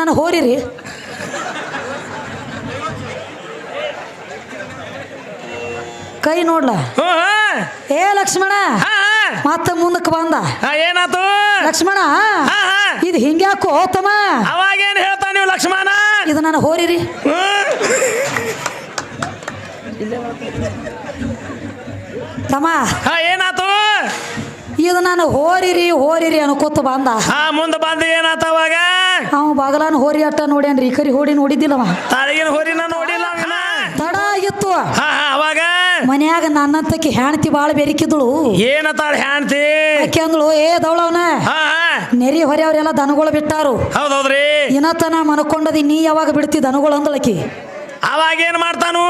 ನಾನು ಹೋರಿರಿ. ಕೈ ನೋಡ್ಲ. ಏ ಲಕ್ಷ್ಮಣ. ಮತ್ತೆ ಮುಂದಕ್ಕೆ ಬಂದ. ಏನಾತು? ಲಕ್ಷ್ಮಣ. ಇದು ಹಿಂಗ್ಯಾಕೋ ತಮ್ಮ ಅವಾಗೇನ್ ಹೇಳ್ತಾ ನೀವು ಲಕ್ಷ್ಮಣ? ಇದು ನಾನು ಹೋರಿರಿ. ತಮ್ಮ. ಏನಾತು? ಇದು ನಾನು ಹೋರಿರಿ ಹೋರಿರಿ ಅನ್ಕೋತ ಬಂದ. ಹಾ ಮುಂದೆ ಬಂದ ಏನಾತ ಅವಾಗ? ಅವ ಬಗಲಾನ ಹೋರಿ ಅಟ್ಟ ನೋಡ್ಯಾನ್ರಿ ಈ ಕರಿ ಹೋಡಿ ನೋಡಿದ್ದಿಲ್ಲವ. ತಾಳಿಗಿನ ಹೋರಿನ ನೋಡಿಲ್ಲ ಅವ್ನ. ತಡ ಆಗಿತ್ತು. ಹಾ ಹಾ ಅವಾಗ? ಮನ್ಯಾಗ ನನ್ನಂತಕ್ಕೆ ಹೆಣ್ತಿ ಬಾಳ ಬೆರಿಕಿದ್ಳು. ಏನತಾಳ ಹ್ಯಾಂತಿ ಆಕೆ ಅಂದ್ಳು ಏ ದವಳವನ ಹಾ ಹಾ. ನೆರಿ ಹೊರೆ ಅವರೆಲ್ಲ ದನಗಳು ಬಿಟ್ಟಾರು. ಹೌದೌದ್ರಿ. ಇನ್ನತನ ಮನಕೊಂಡದಿ ನೀ ಯಾವಾಗ ಬಿಡ್ತಿ ದನಗಳು ಅಂದಳಕಿ ಅವಾಗ ಏನ್ ಮಾಡ್ತಾನು?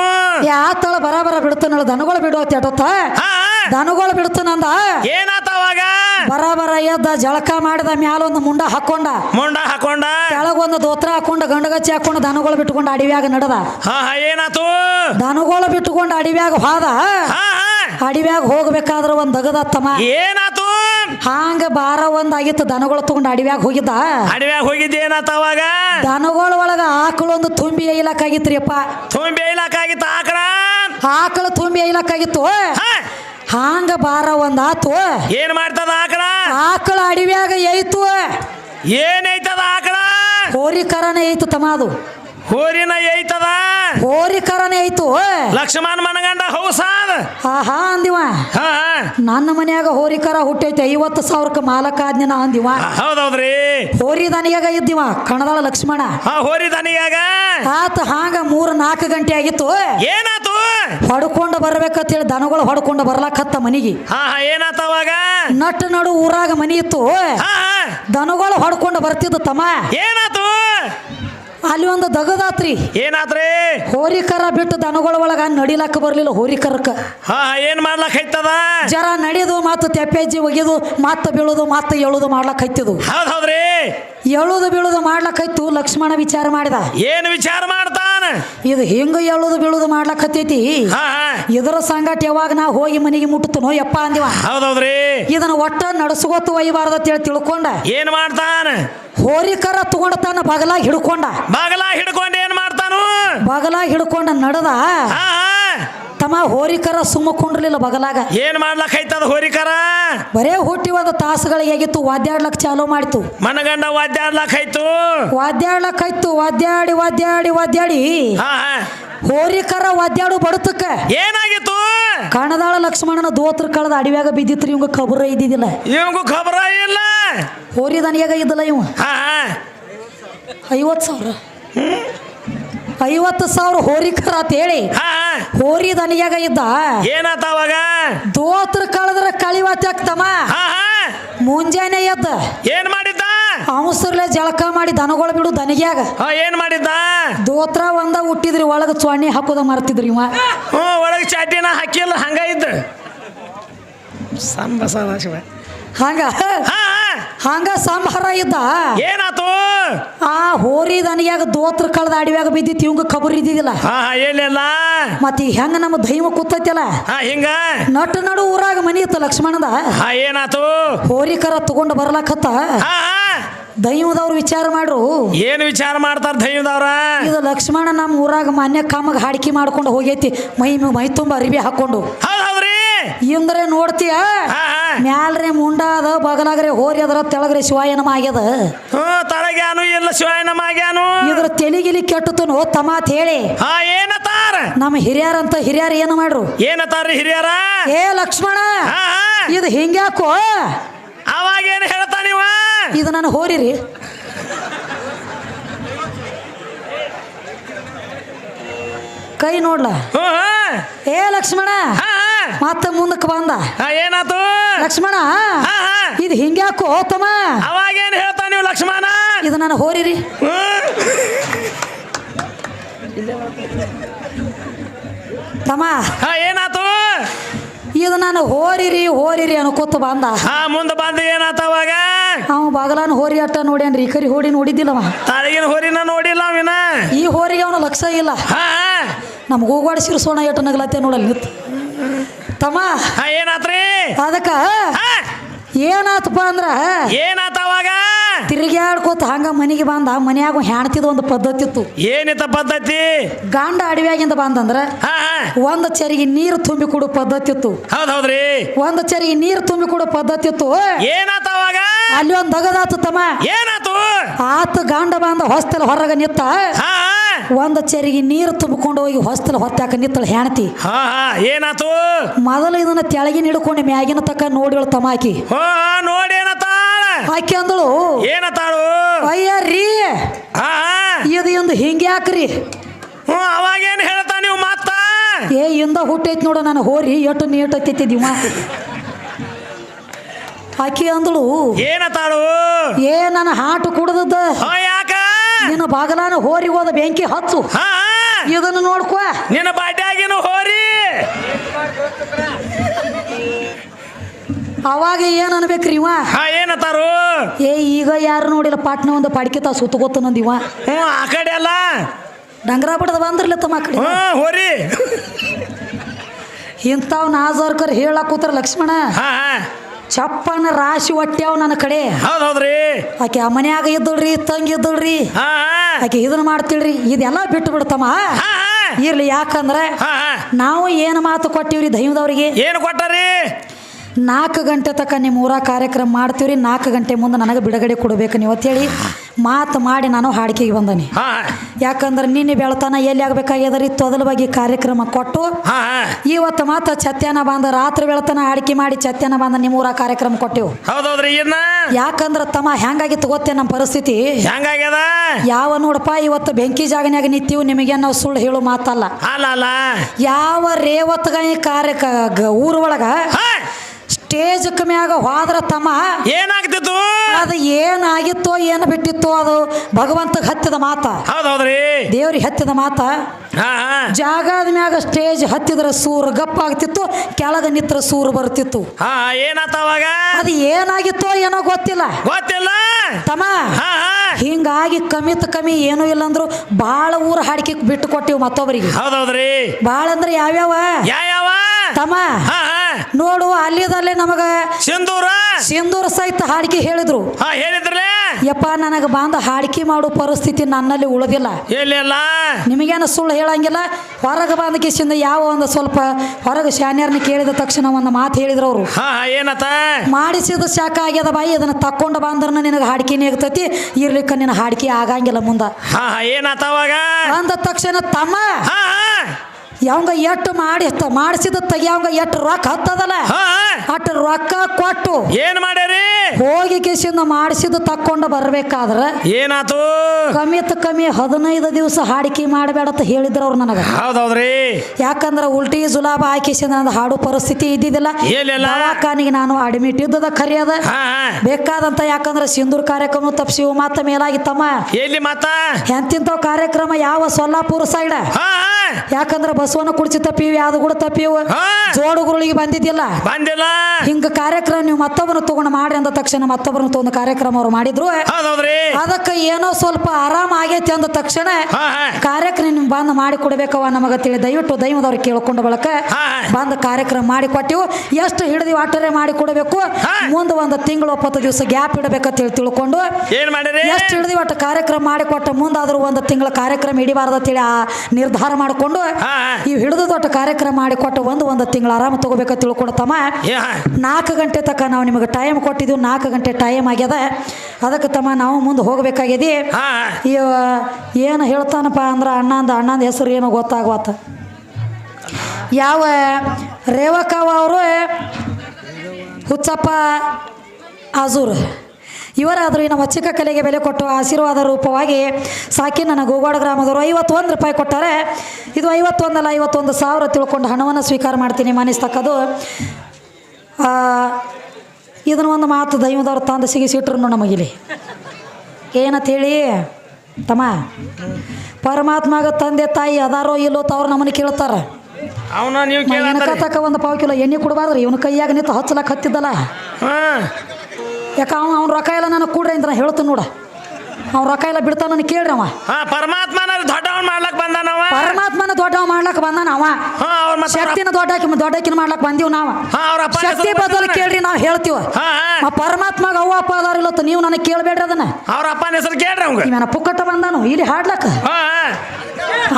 ಯಾತಳ ಬರ ಬರ ಬಿಡ್ತಾನಳ ದನಗಳು ಬಿಡು ಅಟ್ಟೊತ್ತ ಹಾ ಹಾ. ದನಗಳು ಬಿಡ್ತಾನಂದ. ಏನಾತ ಬರ ಬರ ಎದ್ದ ಜಳಕ ಮಾಡಿದ ಮ್ಯಾಲ ಒಂದು ಮುಂಡ ಹಾಕೊಂಡ. ಮುಂಡ ಹಾಕೊಂಡ. ಕೆಳಗೊಂದು ದೋತ್ರ ಹಾಕೊಂಡ ಗಂಡಗಚ್ಚಿ ಹಾಕೊಂಡು ದನಗಳು ಬಿಟ್ಕೊಂಡು ಅಡಿವ್ಯಾಗ ನಡೆದ. ಹಾ ಹಾ ಏನಾತು? ದನಗಳು ಬಿಟ್ಕೊಂಡು ಅಡಿವ್ಯಾಗ ಹೋದ. ಹಾ ಹಾ. ಅಡಿವ್ಯಾಗ ಹೋಗ್ಬೇಕಾದ್ರ ಒಂದ್ ದಗದತ್ತಮ್ಮ ಏನಾತು? ಹಾಂಗ ಬಾರ ಒಂದ್ ಆಗಿತ್ತು ದನಗಳು ತಗೊಂಡು ಅಡಿವ್ಯಾಗ ಹೋಗಿದ್ದ. ಅಡಿವ್ಯಾಗ ಹೋಗಿದ್ದೆ ಏನಾತ ಅವಾಗ? ದನಗಳ ಒಳಗ ಆಕಳು ಒಂದು ತುಂಬಿ ಐಲಕ್ಕಾಗಿತ್ರಿಯಪ್ಪ ತುಂಬಿ ಇಲಾಕಾಗಿತ್ತ ಆಕಳ? ಆಕಳು ತುಂಬಿ ಐಲಕ್ಕಾಗಿತ್ತು ಹಾ. ಹಾಂಗ ಬಾರ ಒಂದ್ ಆತು. ಏನ್ ಮಾಡ್ತದ ಆಕಳ? ಆಕಳ ಅಡಿವ್ಯಾಗ ಐತು ಏನೈತದ ಆಕಳ? ಹೋರಿ ಕರನ ಐತು ತಮ್ಮ ಅದು. ಹೋರಿನ ಐತದ ಹೋರಿ ಕರನ ಐತು ಲಕ್ಷ್ಮಣ ಮನಗಂಡ ಹೌಸಾದ ಆಹಾ ಅಂದಿವ. ಹಾ. ನನ್ನ ಮನ್ಯಾಗ ಹೋರಿ ಕರ ಹುಟ್ಟೈತೆ ಐವತ್ತು ಸಾವಿರಕ್ಕೆ ಮಾಲಕ ಆದ್ನ ಅಂದಿವ. ಹೌದೌದ್ರಿ. ಹೋರಿ ದನಿಯಾಗ ಇದ್ದಿವ ಕಣದಾಳ ಲಕ್ಷ್ಮಣ. ಹಾ ಹೋರಿ ದನಿಯಾಗ. ಆತ ಹಾಂಗ ಮೂರು ನಾಲ್ಕು ಗಂಟೆ ಆಗಿತ್ತು. ಏನಾತು? ಹೊಡ್ಕೊಂಡು ಬರ್ಬೇಕಂತೇಳಿ ದನಗಳು ಹೊಡ್ಕೊಂಡು ಬರ್ಲಾಕತ್ತ ಮನಿಗೆ. ಹಾ ಹಾ ಏನಾತ ಅವಾಗ? ನಟ್ಟು ನಡು ಊರಾಗ ಮನಿ ಇತ್ತು. ಹಾ ಹಾ. ದನಗಳು ಹೊಡ್ಕೊಂಡು ಬರ್ತಿದ್ದು ತಮ್ಮ. ಏನಾತು? ಅಲ್ಲಿ ಒಂದು ದಗದಾತ್ರಿ. ಏನಾತ್ರಿ? ಹೋರಿಕರ ಬಿಟ್ಟು ದನಗಳ ಒಳಗ ನಡಿಲಾಕ ಬರ್ಲಿಲ್ಲ ಹೋರಿಕರಕ್ಕ. ಹಾ ಹಾ, ಏನ್ ಮಾಡ್ಲಕ್ ಐತದ ಜರ ನಡೆದು ಮಾತು ತೆಪ್ಪೆಜ್ಜಿ ಒಗೆದು ಮಾತು ಬೀಳುದು ಮಾತು ಎಳುದು ಮಾಡ್ಲಕ್ ಹತ್ತಿದು ಹೌದ್ ಹೌದ್ರಿ. ಎಳುದು ಬೀಳುದು ಮಾಡ್ಲಕ್ಕೈತು ಲಕ್ಷ್ಮಣ ವಿಚಾರ ಮಾಡಿದ. ಏನು ವಿಚಾರ ಮಾಡ್ತಾನ? ಇದು ಹೆಂಗ ಎಳುದು ಬೀಳುದು ಮಾಡ್ಲಕ್ ಹತ್ತೈತಿ ಹಾ ಹಾ. ಇದರ ಸಂಗಟ ಯಾವಾಗ ನಾ ಹೋಗಿ ಮನೆಗೆ ಮುಟ್ಟುತ್ತನೋ ಯಪ್ಪ ಅಂದಿವ. ಹೌದೌದ್ರಿ. ಇದನ್ನ ಒಟ್ಟ ನಡ್ಸ್ಕೊತ ಅಂತ ಅಂತೇಳಿ ತಿಳ್ಕೊಂಡ. ಏನ್ ಮಾಡ್ತಾನ? ಹೋರಿಕರ ತಗೊಂಡ ತನ್ನ ಬಗಲಾಗ ಹಿಡ್ಕೊಂಡ. ಬಗಲಾಗಿ ಹಿಡ್ಕೊಂಡು ಏನ್ ಮಾಡ್ತಾನು? ಬಗಲಾಗ ಹಿಡ್ಕೊಂಡ ನಡೆದ. ತಮ್ಮ ಹೋರಿಕರ ಸುಮ್ಮ ಕುಂಡ್ರಲಿಲ್ಲ ಬಗಲಾಗ. ಏನ್ ಮಾಡ್ಲಕ್ ಐತದ ಹೋರಿಕರ? ಬರೇ ಹುಟ್ಟಿ ಒಂದು ತಾಸುಗಳಿಗೆ ಹೇಗಿತ್ತು ವಾದ್ಯಾಡ್ಲಕ್ ಚಾಲೂ ಮಾಡಿತು. ಮನಗಂಡ ವಾದ್ಯಾಡ್ಲಕ್ ಆಯ್ತು ವಾದ್ಯಾಡ್ಲಕ್ ಆಯ್ತು ವಾದ್ಯಾಡಿ ವಾದ್ಯಾಡಿ ವಾದ್ಯಾಡಿ. ಹಾ ಹಾ. ಹೋರಿಕರ ವಾದ್ಯಾಡು ಬಡತಕ್ಕ. ಏನಾಗಿತ್ತು? ಕಣದಾಳ ಲಕ್ಷ್ಮಣನ ದೋತ್ರ ಕಳೆದ ಅಡಿವ್ಯಾಗ ಬಿದ್ದಿತ್ರಿ ಇವಂಗ ಖಬರ ಇದ್ದಿದ್ದಿಲ್ಲ. ಇವಂಗೂ ಖಬರ ಇಲ್ಲ. ಹೋರಿ ದನಿಯಾಗ ಇದ್ದಲ್ಲ ಇವ. ಹಾ ಹಾ. ಐವತ್ತು ಸಾವಿರ. ಐವತ್ತು ಸಾವಿರ ಹೋರಿಕರ ಅಂತ ಹೇಳಿ. ಹೋರಿ ದನಿಯಾಗ ಇದ್ದ. ಏನಾತ ಅವಾಗ? ದೋತ್ರ ಕಳೆದ್ರ ಹಾ ಮುಂಜಾನೆ ಎದ್ದ. ಏನ್ ಮಾಡಿದ್ದ? ಅವಸರ್ಲೆ ಜಳಕ ಮಾಡಿ ದನಗಳು ಬಿಡು ದನಿಗ್ಯಾಗ. ಏನ್ ಮಾಡಿದ್ದ? ದೋತ್ರ ಒಂದ ಹುಟ್ಟಿದ್ರಿ ಒಳಗ ಚೊಣ್ಣಿ ಹಾಕೋದ ಮರ್ತಿದ್ರಿ ಇವ. ಒಳಗೆ ಚಾಟಿನ ಹಾಕಿಲ್ಲ ಹಂಗ ಇದ್ದ. ಸಂಬಸ ಹಂಗ. ಹಂಗ ಸಂಹಾರ ಇದ್ದ. ಏನಾತು? ಆ ಹೋರಿ ದನಿಯಾಗ ದೋತ್ರ ಕಳೆದ ಅಡಿವ್ಯಾಗ ಬಿದ್ದಿತ್ತು ಇವಂಗ ಖಬರ್ ಇದ್ದಿದ್ದಿಲ್ಲ. ಮತ್ತೆ ಏನಿಲ್ಲ ಹೆಂಗ ನಮ್ಮ ದೈವ ಕೂತೈತಿಲ್ಲ? ಹಿಂಗ? ನಟ್ಟು ನಡು ಊರಾಗ ಮನಿ ಇತ್ತು ಲಕ್ಷ್ಮಣದ. ಏನಾತು? ಹೋರಿ ಕರ ತಗೊಂಡು ಬರ್ಲಾಕತ್ತ. ದೈವದವ್ರು ವಿಚಾರ ಮಾಡ್ರು. ಏನು ವಿಚಾರ ಮಾಡ್ತಾರ ದೈವದವ್ರ? ಇದು ಲಕ್ಷ್ಮಣ ನಮ್ಮ ಊರಾಗ ಮಾನ್ಯ ಕಾಮಗ ಹಾಡಿಕೆ ಮಾಡ್ಕೊಂಡು ಹೋಗೈತಿ. ಮೈ ಮೈ ತುಂಬ ಅರಿವಿ ಹಾಕೊಂಡು. ಹೌದ್ ಹೌದ್ರಿ. ಇಂದ್ರೆ ನೋಡ್ತೀಯ? ಮ್ಯಾಲ್ರೆ ಮುಂಡ ಅದ ಬಗಲಾಗ್ರೆ ಹೋರಿ ಅದರ ತೆಳಗ್ರೆ ಶಿವಾಯನಮ ಆಗ್ಯದ ತಳಗ್ಯಾನು ಇಲ್ಲ ಶಿವಾಯನ ಆಗ್ಯಾನು ಇದ್ರ ತೆಲಿಗಿಲಿ ಕೆಟ್ಟತನು ತಮಾತ್ ಹೇಳಿ. ಹಾ ಏನತಾರ? ನಮ್ಮ ಹಿರಿಯರಂತ ಹಿರಿಯರು ಏನು ಮಾಡ್ರು? ಏನತಾರ್ರಿ ಹಿರಿಯರ? ಏ ಲಕ್ಷ್ಮಣ ಹಾ ಇದು ಹಿಂಗ್ಯಾಕೋ? ಅವಾಗ ಏನು ಹೇಳ್ತಾ ನೀವ? ಇದು ನಾನು ಹೋರಿರಿ. ಕೈ ನೋಡ್ಲ. ಏ ಲಕ್ಷ್ಮಣ. ಮತ್ತ ಮುಂದಕ್ಕೆ ಬಂದ. ಏನಾತು? ಲಕ್ಷ್ಮಣ ಇದು ಹಿಂಗ್ಯಾಕೋ ತಮ್ಮ ಅವಾಗ ಏನು ಹೇಳ್ತಾ ನೀವು ಲಕ್ಷ್ಮಣ? ಇದು ನಾನು ಹೋರಿರಿ. ತಮ್ಮ ಏನಾತು? ಇದು ನಾನು ಹೋರಿರಿ ಹೋರಿರಿ ಅನ್ಕೋತ ಬಂದ. ಹಾ ಮುಂದೆ ಬಂದ ಏನಾತ ಅವಾಗ? ಅವ್ ಬಗಲಾನು ಹೋರಿ ಅಟ್ಟ ನೋಡ್ಯಾನ್ರಿ ಈ ಕರಿ ಹೋಡಿ ನೋಡಿದ್ದಿಲ್ಲವ ತಾಳಿಗಿನ ಹೋರಿನ ನೋಡಿಲ್ಲ ಅವಿನ? ಈ ಹೋರಿಗೆ ಅವನು ಲಕ್ಷ ಇಲ್ಲ. ನಮ್ಗೆ ಹೋಗ್ವಾಡಿ ಸಿರ್ಸೋಣ ಎಟ್ಟು ನಗಲತ್ತೆ ನೋಡಲ್ಲಿ ನಿತ್. ತಮ್ಮ. ಏನಾತ್ರಿ? ಅದಕ್ಕ ಏನಾತಪ್ಪ ಅಂದ್ರ ಏನಾತ ಅವಾಗ? ತಿರುಗ್ಯಾಡ್ಕೋತ ಹಂಗ ಮನೆಗೆ ಬಂದ ಮನ್ಯಾಗ ಹೆಣ್ತಿದ ಒಂದು ಪದ್ಧತಿ ಇತ್ತು. ಏನಿತ್ತ ಪದ್ಧತಿ? ಗಂಡ ಅಡವ್ಯಾಗಿಂದ ಬಂದಂದ್ರ ಒಂದ್ ಚರಿಗೆ ನೀರು ತುಂಬಿ ಕೊಡು ಪದ್ಧತಿ ಇತ್ತು. ಹೌದ್ ಹೌದ್ರಿ. ಒಂದು ಚರಿಗೆ ನೀರು ತುಂಬಿ ಕೊಡು ಪದ್ಧತಿ ಇತ್ತು. ಏನಾತ ಅವಾಗ? ಅಲ್ಲಿ ಒಂದು ದಗದಾತು ತಮ್ಮ. ಏನಾತು? ಆತ ಗಂಡ ಬಂದ ಹೊಸ್ತಲ್ ಹೊರಗ ನಿತ್ತ. ಒಂದು ಚೆರಿಗೆ ನೀರು ತುಂಬಿಕೊಂಡು ಹೋಗಿ ಹೊಸ್ತಲ ಹೊತ್ತಾಕ ನಿತ್ತಳ ಹೆಣತಿ. ಹಾ ಹಾ ಏನಾತು? ಮೊದಲು ಇದನ್ನ ತೆಳಗಿನ ಹಿಡ್ಕೊಂಡು ಮ್ಯಾಗಿನ ತಕ್ಕ ನೋಡಿಳು ತಮಾಕಿ. ಹೋ ನೋಡಿ ಆಕೆ ಅಂದಳು ಏನತ್ತಾಳು ಅಯ್ಯ ರೀ ಹಾ ಇದು ಇಂದು ಹಿಂಗ್ಯಾಕ್ರಿ ಹ್ಞೂ ಅವಾಗೇನು ಹೇಳ್ತಾ ನೀವು ಮಾತ? ಏ ಇಂದ ಹುಟ್ಟೈತಿ ನೋಡು ನಾನು ಹೋರಿ ಎಟ್ಟು ಮಾ ಆಕೆ ಅಂದಳು ಏನತ್ತಾಳು ಏ ನನ್ನ ಹಾಟು ಕುಡ್ದದ್ದು. ನಿನ್ನ ಬಾಗಲಾನ ಹೋರಿ ಹೋದ ಬೆಂಕಿ ಹಚ್ಚು. ಹಾ. ಇದನ್ನು ನೋಡ್ಕೊ. ನಿನ್ನ ಬಾಟ್ಯಾಗಿನ ಹೋರಿ. ಅವಾಗ ಏನ್ ಅನ್ಬೇಕ್ರಿ ಇವ? ಹಾ ಏನತ್ತಾರು ಏ ಈಗ ಯಾರು ನೋಡಿಲ್ಲ ಪಾಟ್ನ ಒಂದು ಪಡ್ಕಿತ ಸುತ್ತ ಗೊತ್ತ ನಂದಿವ ಹ್ಞೂ ಆ ಕಡೆ ಅಲ್ಲ. ಡಂಗರ ಬಿಡದ ಬಂದ್ರಲ್ಲ ತಮ್ಮ ಆ ಕಡೆ. ಹ್ಞೂ ಹೋರಿ. ಇಂಥವ್ ನಾಜರ್ಕರ್ ಹೇಳಕ್ ಕೂತ್ರ ಲಕ್ಷ್ಮಣ. ಹಾ ಹಾ. ಚಪ್ಪನ ರಾಶಿ ಹೊಟ್ಟ್ಯಾವ ನನ್ನ ಕಡೆ. ಹೌದ್ ಹೌದ್ರಿ ಆಕೆ ಆ ಮನ್ಯಾಗ ಇದ್ದಳ್ರಿ ತಂಗಿ ಇದ್ದಳ್ರಿ. ಹಾ ಆಕೆ ಇದನ್ನ ಮಾಡ್ತಿಳ್ರಿ ಇದೆಲ್ಲ ಬಿಟ್ಟು ಬಿಡ್ತಮ್ಮ. ಇರ್ಲಿ ಯಾಕಂದ್ರೆ ನಾವು ಏನು ಮಾತು ಕೊಟ್ಟಿವ್ರಿ ದೈವದವ್ರಿಗೆ? ಏನು ಕೊಟ್ಟಾರಿ? ನಾಲ್ಕು ಗಂಟೆ ತನಕ ನಿಮ್ಮ ಊರ ಕಾರ್ಯಕ್ರಮ ಮಾಡ್ತೀವ್ರಿ ನಾಲ್ಕು ಗಂಟೆ ಮುಂದೆ ನನಗೆ ಬಿಡುಗಡೆ ಕೊಡಬೇಕು ನೀವು ಅಂತೇಳಿ ಮಾತು ಮಾಡಿ ನಾನು ಹಾಡಿಕೆಗೆ ಬಂದನಿ. ಯಾಕಂದ್ರೆ ನಿನ್ನೆ ಬೆಳತನ ಎಲ್ಲಿ ಆಗಬೇಕಾಗ್ಯದ್ರಿ ರೀ? ತೊದಲ ಬಗ್ಗೆ ಕಾರ್ಯಕ್ರಮ ಕೊಟ್ಟು ಇವತ್ತು ಮಾತ್ರ ಚತ್ಯಾನ ಬಂದ ರಾತ್ರಿ ಬೆಳತನ ಹಾಡಿಕೆ ಮಾಡಿ ಚತ್ಯಾನ ಬಂದ ನಿಮ್ಮ ಊರ ಕಾರ್ಯಕ್ರಮ ಕೊಟ್ಟೆವು ಯಾಕಂದ್ರೆ ತಮ್ಮ ಹೆಂಗಾಗಿತ್ತು ಗೊತ್ತೇ ನಮ್ಮ ಪರಿಸ್ಥಿತಿ? ಹೆಂಗಾಗ್ಯದ ಯಾವ ನೋಡಪ್ಪ ಇವತ್ತು ಬೆಂಕಿ ಜಾಗನ್ಯಾಗ ನಿಂತೀವಿ ನಿಮಗೆ ನಾವು ಸುಳ್ಳು ಹೇಳು ಮಾತಲ್ಲ. ಯಾವ ರೇವತ್ಗಾಯಿ ಕಾರ್ಯ ಊರ ಒಳಗ ಹಾ. ಸ್ಟೇಜ್ ಮ್ಯಾಗ ಹೋದ್ರ ತಮ್ಮ ಏನಾಗ್ತಿತ್ತು? ಅದು ಏನಾಗಿತ್ತೋ ಏನು ಬಿಟ್ಟಿತ್ತೋ ಅದು ಭಗವಂತ ಹತ್ತಿದ ಮಾತ. ಹೌದೌದ್ರಿ. ದೇವ್ರಿಗೆ ಹತ್ತಿದ ಮಾತ. ಜಾಗದ ಮ್ಯಾಗ ಸ್ಟೇಜ್ ಹತ್ತಿದ್ರ ಸೂರ್ ಗಪ್ಪ ಆಗ್ತಿತ್ತು ಕೆಳಗ ನಿತ್ರ ಸೂರ್ ಬರ್ತಿತ್ತು. ಹಾ ಏನಾತ ಅವಾಗ? ಅದು ಏನಾಗಿತ್ತೋ ಏನೋ ಗೊತ್ತಿಲ್ಲ. ಗೊತ್ತಿಲ್ಲ? ತಮ್ಮ ಹಿಂಗಾಗಿ ಕಮಿತ್ ಕಮ್ಮಿ ಏನೂ ಇಲ್ಲ ಅಂದ್ರು ಭಾಳ ಊರ ಹಾಡಿಕೆ ಬಿಟ್ಟು ಕೊಟ್ಟಿವಿ ಮತ್ತೊಬ್ಬರಿಗೆ. ಹೌದೌದ್ರಿ. ಅಂದ್ರೆ ಯಾವ್ಯಾವ? ಯಾವ ತಮ್ಮ. ಹಾ ಹಾ. ನೋಡು ಅಲ್ಲಿದಲ್ಲೇ ನಮಗ ಸಿಂಧೂರ? ಸಿಂಧೂರ ಸಹಿತ ಹಾಡಿಕೆ ಹೇಳಿದ್ರು. ಹಾ ಹೇಳಿದ್ರಲೇ? ಯಪ್ಪ ನನಗೆ ಬಂದ ಹಾಡಿಕೆ ಮಾಡೋ ಪರಿಸ್ಥಿತಿ ನನ್ನಲ್ಲಿ ಉಳಿದಿಲ್ಲ. ಎಲ್ಲಿಲ್ಲ ನಿಮಗೇನು ಸುಳ್ಳು ಹೇಳಂಗಿಲ್ಲ? ಹೊರಗೆ ಬಂದ ಕಿಸಿಂದ ಯಾವ ಒಂದು ಸ್ವಲ್ಪ ಹೊರಗೆ ಶಾನ್ಯರ್ನ ಕೇಳಿದ ತಕ್ಷಣ ಒಂದು ಮಾತು ಹೇಳಿದ್ರು ಅವರು. ಹಾ ಹಾ ಏನತ್ತ ಮಾಡಿಸಿದ ಶಾಖ ಆಗ್ಯದ ಬಾಯಿ ಅದನ್ನ ತಕ್ಕೊಂಡು ಬಂದ್ರ ನಿನಗೆ ಹಾಡಿಕೆನೇ ನೇಗ್ತೈತಿ ಇರ್ಲಿಕ್ಕ ನಿನ್ನ ಹಾಡಿಕೆ ಆಗಂಗಿಲ್ಲ ಮುಂದ. ಹಾ ಹಾ ಏನಾತ ಅವಾಗ? ಅಂದ ತಕ್ಷಣ ತಮ್ಮ. ಹಾ ಹಾ. ಯಾವಂಗ ಎಷ್ಟು ಮಾಡಿ ಮಾಡಿಸಿದ ತೆಗಿಯವಂಗ ಎಷ್ಟು ರೊಕ್ಕ ಹತ್ತದಲ್ಲ? ಅಷ್ಟು ರೊಕ್ಕ ಕೊಟ್ಟು ಏನ್ ಮಾಡ್ಯಾರಿ? ಹೋಗಿ ಕಿಸಿಂದ ಮಾಡಿಸಿದ ತಕ್ಕೊಂಡು ಬರ್ಬೇಕಾದ್ರೆ ಏನಾತು? ಕಮ್ಮಿತ್ ಕಮ್ಮಿ ಹದಿನೈದು ದಿವಸ ಹಾಡಿಕೆ ಮಾಡಬೇಡ ಅಂತ ಹೇಳಿದ್ರು ಅವ್ರು ನನಗೆ. ಹೌದೌದ್ರಿ. ಯಾಕಂದ್ರೆ ಉಲ್ಟಿ ಜುಲಾಬ ಹಾಕಿಸಿದ ನಂದು ಹಾಡು ಪರಿಸ್ಥಿತಿ ಇದ್ದಿದ್ದಿಲ್ಲ. ದವಾಖಾನಿಗೆ ನಾನು ಅಡ್ಮಿಟ್ ಇದ್ದದ ಕರೆಯದ ಬೇಕಾದಂತ ಯಾಕಂದ್ರೆ ಸಿಂಧೂರ್ ಕಾರ್ಯಕ್ರಮ ತಪ್ಪಿಸಿ ಮಾತ ಮೇಲಾಗಿತ್ತಮ್ಮ. ಎಲ್ಲಿ ಎಂತಿಂತವ್ ಕಾರ್ಯಕ್ರಮ ಯಾವ ಸೊಲ್ಲಾಪುರ ಸೈಡ್ ಯಾಕಂದ್ರೆ ಬಸವನ ಕುಡಿಸಿ ತಪ್ಪಿವಿ ಯಾವ್ದು ಕೂಡ ತಪ್ಪಿವು ಜೋಡುಗುರುಳಿಗೆ ಬಂದಿದ್ದಿಲ್ಲ ಬಂದಿಲ್ಲ. ಹಿಂಗ ಕಾರ್ಯಕ್ರಮ ನೀವು ಮತ್ತೊಬ್ಬನ ತಗೊಂಡು ಮಾಡಿ ಅಂದ ತಕ್ಷಣ ಮತ್ತೊಬ್ಬರ ತಗೊಂಡು ಕಾರ್ಯಕ್ರಮ ಅವ್ರು ಮಾಡಿದ್ರು. ಅದಕ್ಕೆ ಏನೋ ಸ್ವಲ್ಪ ಆರಾಮ ಆಗೈತಿ ಅಂದ ತಕ್ಷಣ ಕಾರ್ಯಕ್ರಮ ನಿಮ್ ಬಂದ್ ಮಾಡಿ ಕೊಡ್ಬೇಕವ ನಮಗ ತಿಳಿ ದಯವಿಟ್ಟು ದೈವದವ್ರು ಕೇಳ್ಕೊಂಡು ಬಳಕ. ಬಂದ ಕಾರ್ಯಕ್ರಮ ಮಾಡಿ ಕೊಟ್ಟಿವು. ಎಷ್ಟು ಹಿಡಿದಿ ಅಟ್ಟರೆ ಮಾಡಿ ಕೊಡಬೇಕು. ಮುಂದೆ ಒಂದು ತಿಂಗಳು ಒಪ್ಪತ್ತು ದಿವಸ ಗ್ಯಾಪ್ ಇಡಬೇಕಂತ ಹೇಳಿ ತಿಳ್ಕೊಂಡು ಎಷ್ಟು ಹಿಡಿದಿ ಒಟ್ಟು ಕಾರ್ಯಕ್ರಮ ಮಾಡಿ ಕೊಟ್ಟ ಮುಂದಾದ್ರೂ ಒಂದು ತಿಂಗಳ ಕಾರ್ಯಕ್ರಮ ಹಿಡಿಬಾರ್ದಂತೇಳಿ ಆ ನಿರ್ಧಾರ ಮಾಡಿಕೊಂಡು ಹಾ ಈ ಹಿಡಿದು ದೊಡ್ಡ ಕಾರ್ಯಕ್ರಮ ಮಾಡಿ ಕೊಟ್ಟು ಒಂದು ಒಂದು ತಿಂಗಳ ಆರಾಮ ತಗೋಬೇಕು ತಿಳ್ಕೊಡ್ತಮ್ಮ ನಾಲ್ಕು ಗಂಟೆ ತಕ್ಕ ನಾವು ನಿಮಗೆ ಟೈಮ್ ಕೊಟ್ಟಿದ್ದೀವಿ ನಾಲ್ಕು ಗಂಟೆ ಟೈಮ್ ಆಗ್ಯದ. ಅದಕ್ಕೆ ತಮ್ಮ ನಾವು ಮುಂದೆ ಹೋಗ್ಬೇಕಾಗ್ಯದಿ ಇವ ಏನು ಹೇಳ್ತಾನಪ್ಪ ಅಂದ್ರೆ ಅಣ್ಣಂದ ಅಣ್ಣಂದ ಹೆಸರು ಏನೋ ಗೊತ್ತಾಗ್ವತ್ತ ಯಾವ ರೇವಕವ ಅವರು ಹುಚ್ಚಪ್ಪ ಆಜೂರ್ ಇವರಾದರೂ ನಮ್ಮ ಚಿಕ್ಕ ಕಲೆಗೆ ಬೆಲೆ ಕೊಟ್ಟು ಆಶೀರ್ವಾದ ರೂಪವಾಗಿ ಸಾಕಿ ನನ್ನ ಗೋಗಾಡ ಗ್ರಾಮದವರು ಐವತ್ತೊಂದು ರೂಪಾಯಿ ಕೊಟ್ಟಾರೆ ಇದು ಐವತ್ತೊಂದಲ್ಲ ಐವತ್ತೊಂದು ಸಾವಿರ ತಿಳ್ಕೊಂಡು ಹಣವನ್ನು ಸ್ವೀಕಾರ ಮಾಡ್ತೀನಿ ಮನಸ್ತಕ್ಕದು ಇದನ್ನು ಒಂದು ಮಾತು ದೈವದವ್ರು ತಂದು ಸಿಗಿಸಿಟ್ರು ನಮಗಿಲ್ಲಿ. ಏನಂತ ಹೇಳಿ ತಮ್ಮ ಪರಮಾತ್ಮಗ ತಂದೆ ತಾಯಿ ಅದಾರೋ ಇಲ್ಲೋ ತವ್ರು ನಮ್ಮನ್ನು ಕೇಳ್ತಾರೆ. ಅವನ ನೀವು ಕೇಳತ್ತರಿ ತಕ್ಕ ಒಂದು ಪಾವು ಕಿಲೋ ಎಣ್ಣೆ ಕೊಡಬಾರ್ದ್ರಿ. ಇವನು ಕೈಯಾಗ ನಿಂತು ಹಚ್ಚಲಕ್ಕೆ ಹತ್ತಿದ್ದಲ್ಲ. ಯಾಕ ಅವ್ನು ಅವ್ನ ರೊಕ್ಕ ಎಲ್ಲ ನನಗೆ ಕೂಡ್ರಿ ಅಂತ ಹೇಳ್ತಾನೆ ಹೇಳ್ತೀನಿ ನೋಡ. ಅವ್ನ ರೊಕ್ಕ ಎಲ್ಲ ಬಿಡ್ತಾನ ಕೇಳ್ರಿ ಅವ. ಹಾ, ಪರಮಾತ್ಮನ ದೊಡ್ಡವನ್ ಮಾಡ್ಲಕ್ ಬಂದ ಮಾಡ್ಲಕ್ ಹಾ ಅವ್ರ ಮತ್ತೆ ಅವ್ರ- ಶಕ್ತಿನ ದೊಡ್ಡಾಕಿ ದೊಡ್ಡಕಿನ ಮಾಡ್ಲಕ್ ಬಂದೀವಿ ನಾವ. ಹಾ ಅವ್ರ ಅಪ್ಪ ಶಕ್ತಿ ಬದಲು ಕೇಳ್ರಿ ನಾವು ಹೇಳ್ತೀವ. ಹಾ ಹಾ. ಆ ಪರಮಾತ್ಮಗ ಅವ್ವ ಅಪ್ಪ ಅದಾರ ಇಲ್ಲತ್ತ ನೀವು ನನಗೆ ಕೇಳಬೇಡ್ರಿ ಅದನ್ನ. ಅವ್ರ ಅಪ್ಪನ ಹೆಸರು ಕೇಳ್ರಿ ಅವಂಗ. ಇವನ ಪುಕ್ಕಟ್ಟ ಬಂದಾನು ಇಲ್ಲಿ ಹಾಡ್ಲಕ್ಕ. ಹಾ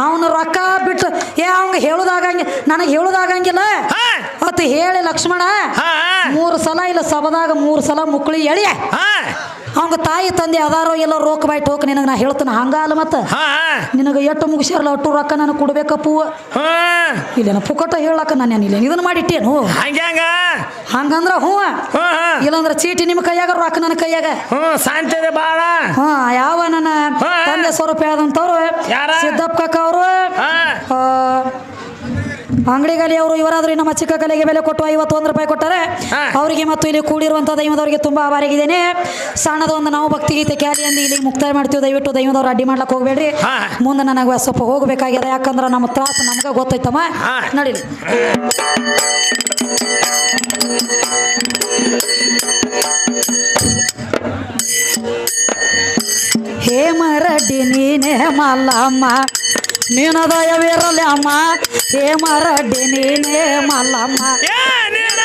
ಅವನ ರೊಕ್ಕ ಬಿಟ್ಟು ಏ ಅವಂಗ ಹೇಳುದಾಗಂಗಿ ನನಗೆ ಹೇಳುದಾಗಂಗಿಲ್ಲ. ಹಾ. ಅವತ್ತು ಹೇಳಿ ಲಕ್ಷ್ಮಣ ಹಾ. ಮೂರು ಸಲ ಇಲ್ಲ ಸಭದಾಗ ಮೂರು ಸಲ ಮುಕ್ಳಿ ಎಳಿಯ. ಹಾ. ಅವಂಗ ತಾಯಿ ತಂದೆ ಅದಾರೋ ಎಲ್ಲ ರೋಕ್ ಬಾಯ್ ಟೋಕ್ ನಿನಗೆ ನಾ ಹೇಳ್ತಾನೆ ಹಂಗಾಲ ಮತ್ತೆ? ನಿನಗೆ ಎಟ್ಟು ಮುಗಿಸ್ಯಾರಲ್ಲ ಅಟ್ಟು ರೊಕ್ಕ ನನಗೆ ಕೊಡ್ಬೇಕಪ್ಪು? ಇಲ್ಲೇನ ಪುಕಟ ಹೇಳಕ್ಕ ನಾನು ಇಲ್ಲ ಇದನ್ನ ಮಾಡಿಟ್ಟೇನು? ಹಂಗೆ ಹಂಗಂದ್ರ ಹ್ಞೂ ಇಲ್ಲಂದ್ರ ಚೀಟಿ ನಿಮ್ಮ ಕೈಯಾಗ ರೊಕ್ಕ ನನ್ನ ಕೈಯಾಗ? ಶಾಂತಿದೆ ಬಾಳ. ಹಾ ಯಾವ ನನ್ನ ತಂದೆ ಸ್ವರೂಪ ಹೇಳದಂತವ್ರು ಯಾರ? ಸಿದ್ದಪ್ಪ ಕಾಕ ಅವರು ಹಾ ಅಂಗಡಿಗಲಿ ಅವರು ಇವರಾದ್ರೂ ನಮ್ಮ ಚಿಕ್ಕ ಕಲೆಗೆ ಬೆಲೆ ಕೊಟ್ಟು ಐವತ್ತೊಂದು ರೂಪಾಯಿ ಕೊಟ್ಟರೆ ಅವರಿಗೆ ಮತ್ತು ಇಲ್ಲಿ ಕೂಡಿರುವಂಥ ದೈವದವರಿಗೆ ತುಂಬ ಆಭಾರಿಗಿದ್ದೇನೆ ಸಣ್ಣದ ಒಂದು ನಾವು ಭಕ್ತಿಗೀತೆ ಗೀತೆ ಅಂದು ಇಲ್ಲಿ ಮುಕ್ತಾಯ ಮಾಡ್ತೀವಿ. ದಯವಿಟ್ಟು ದೈವದವ್ರು ಅಡ್ಡಿ ಮಾಡ್ಲಕ್ಕೆ ಹೋಗಬೇಡ್ರಿ. ಮುಂದೆ ನನಗೆ ಸ್ವಲ್ಪ ಹೋಗಬೇಕಾಗಿದೆ. ಯಾಕಂದ್ರೆ ನಮ್ಮ ತ್ರಾಸ ನಮ್ಗೆ ಗೊತ್ತೈತಮ್ಮ. ನಡೀಲಿ ಹೇ ಮರಡಿ ನೀನೇ ಮಲ್ಲಮ್ಮ. ನಿನ್ನ ದಯವಿರಲಿ ಅಮ್ಮ ಹೇ ಮರಡಿ ನೀನೇ ಮಲ್ಲಮ್ಮ. ಏ ನಿನ್ನ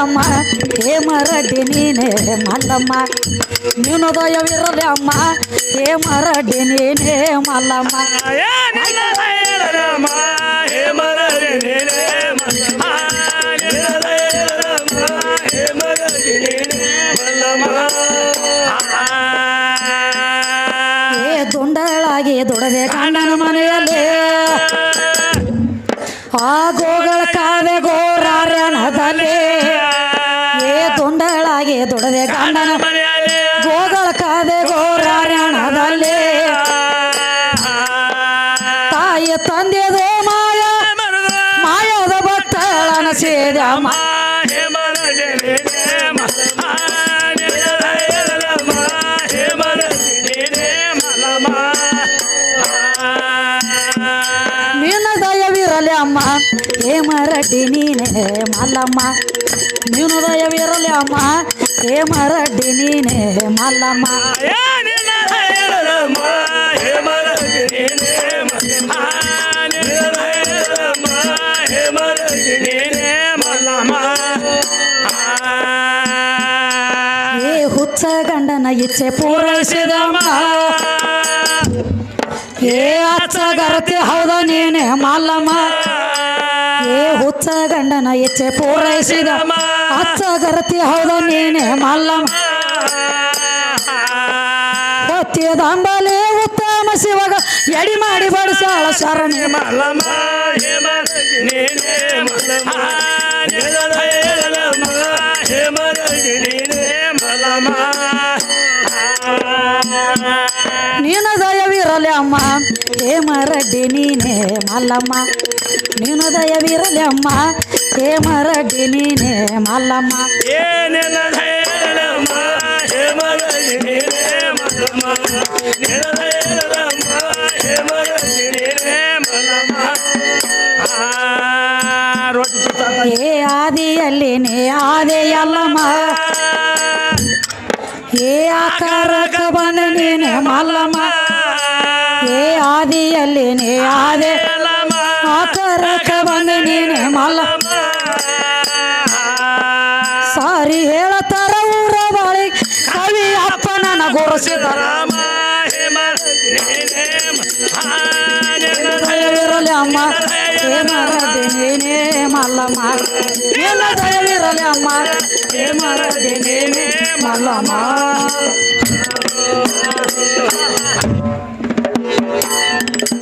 ಅಮ್ಮ ಹೇ ಮರಡಿ ನೀನೇ ಮಲ್ಲಮ್ಮ. ನಿನ್ನ ದಯವಿರಲಿ ಅಮ್ಮ ಹೇ ಮರಡಿ ನೀನೇ ಮಲ್ಲಮ್ಮ. ಮಾಯ. ಮಾಯದ ಭಕ್ತಳನ ಸೇದಮ್ಮ ನಿನ್ನ ದಯವಿರಲಿ ಅಮ್ಮ. ಹೇ ಮರಡಿ ನೀನೇ ಮಲ್ಲಮ್ಮ. ನಿನ್ನ ದಯವಿರಲಿ ಅಮ್ಮ. ಹೇ ಮರಡಿ ನೀನೇ ಮಲ್ಲಮ್ಮ. ಇಚ್ಛೆ ಪೂರೈಸಿದಮ್ಮ ಏ ಅಚ್ಚ ಗರತಿ, ಹೌದ ನೀನೆ ಮಲ್ಲಮ್ಮ ಏ ಹುಚ್ಚ ಗಂಡನ ಇಚ್ಛೆ ಪೂರೈಸಿದ ಅಚ್ಚ ಗರತಿ, ಹೌದ ನೀನೆ ಮಲ್ಲಮ್ಮ ಹೊತ್ತಿಯದಂಬಲೆ ಉತ್ತಮ ಶಿವಗ, ಎಡಿ ಮಾಡಿ ಬಡಿಸಾಳ ಶರಣಿ ಮಲ್ಲಮ್ಮ ನೀನೇ ಮಲ್ಲಮ್ಮ ಹೇಳಮ್ಮ ನೀನೇ ಮಲ್ಲಮ್ಮ. ಹೇಳಮ್ಮ ಹೇಮ ನೀನೇ ಮಲ್ಲಮ್ಮ. ಆ, ರೊಟ್ಟಿ ಸುತ್ತ ಏ ಆದಿಯಲ್ಲಿ ನೇ ಆದೆಯಲ್ಲಮ್ಮ. ಏ ಆಕಾರಕ ಬಂದ ನೀನೆ ಮಲ್ಲಮ್ಮ. ಏ ಆದಿಯಲ್ಲಿ ನೇ ಆದೆ. ಆಕಾರಕ ಬಂದ ನೀನೆ ಮಲ್ಲ. ಸಾರಿ ಹೇಳತಾರ ಊರ ಬಾಳಿ. ಕವಿ ಅಪ್ಪ ನನ್ನ ಗುರುಸಿದಾರ ದಯವಿರಲಿ ಅಮ್ಮ. ಮರಡಿ ನೀನೇ ಮಲ್ಲಮ್ಮ. ನಿನ್ನ ದಯವಿರಲಿ ಅಮ್ಮ. ಮರಡಿ ನೀನೇ ಮಲ್ಲಮ್ಮ.